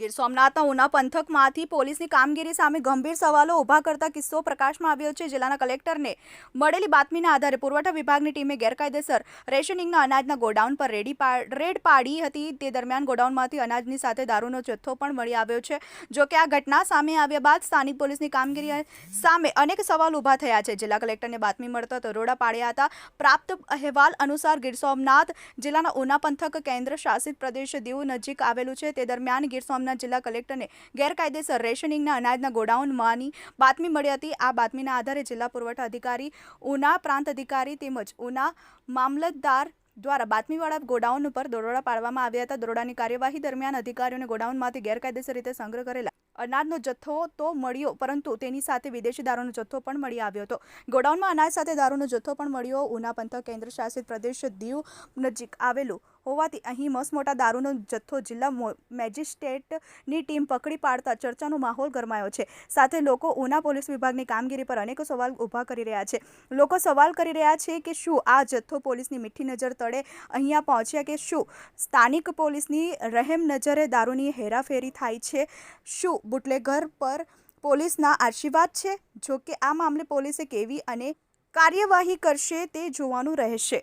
ગીર સોમનાથના ઉના પંથકમાંથી પોલીસની કામગીરી સામે ગંભીર સવાલો ઊભા કરતા કિસ્સો પ્રકાશમાં આવ્યો છે. જિલ્લાના કલેક્ટરને મળેલી બાતમીના આધારે પુરવઠા વિભાગની ટીમે ગેરકાયદેસર રેશનિંગના અનાજના ગોડાઉન પર રેડી રેડ પાડી હતી. તે દરમિયાન ગોડાઉનમાંથી અનાજની સાથે દારૂનો જથ્થો પણ મળી આવ્યો છે. જોકે આ ઘટના સામે આવ્યા બાદ સ્થાનિક પોલીસની કામગીરી સામે અનેક સવાલ ઊભા થયા છે. જિલ્લા કલેક્ટરને બાતમી મળતા દરોડા પાડ્યા હતા. પ્રાપ્ત અહેવાલ અનુસાર ગીર સોમનાથ જિલ્લાના ઉના પંથક કેન્દ્ર શાસિત પ્રદેશ દીવ નજીક આવેલું છે. તે દરમિયાન ગીર સોમનાથ જિલ્લા કલેક્ટરને ગેરકાયદેસર રેશનિંગના અનાજના ગોડાઉનમાંની બાતમી મળી હતી. આ બાતમીના આધારે જિલ્લા પુરવઠા અધિકારી, ઉના પ્રાંત અધિકારી તેમજ ઉના મામલતદાર દ્વારા બાતમીવાળા ગોડાઉન ઉપર દરોડા પાડવામાં આવ્યા હતા. દરોડાની કાર્યવાહી દરમિયાન અધિકારીઓને ગોડાઉનમાંથી ગેરકાયદેસર રીતે સંગ્રહ કરેલા અનાજનો જથ્થો તો મળ્યો, પરંતુ તેની સાથે વિદેશી દારૂનો જથ્થો પણ મળી આવ્યો હતો. ગોડાઉનમાં અનાજ સાથે દારૂનો જથ્થો પણ મળ્યો. ઉના પંથક કેન્દ્ર શાસિત પ્રદેશ દીવ નજીક આવેલું હોવાથી અહીં મસમોટા દારૂનો જથ્થો જિલ્લા મેજિસ્ટ્રેટની ટીમ પકડી પાડતા ચર્ચાનો માહોલ ગરમાયો છે. સાથે લોકો ઉના પોલીસ વિભાગની કામગીરી પર અનેકો સવાલ ઊભા કરી રહ્યા છે. લોકો સવાલ કરી રહ્યા છે કે શું આ જથ્થો પોલીસની મીઠી નજર તળે અહીંયા પહોંચ્યા કે શું? સ્થાનિક પોલીસની રહેમ નજરે દારૂની હેરાફેરી થાય છે. શું બુટલેઘર પર પોલીસના આશીર્વાદ છે? જો કે આ મામલે પોલીસે કેવી અને કાર્યવાહી કરશે તે જોવાનું રહેશે.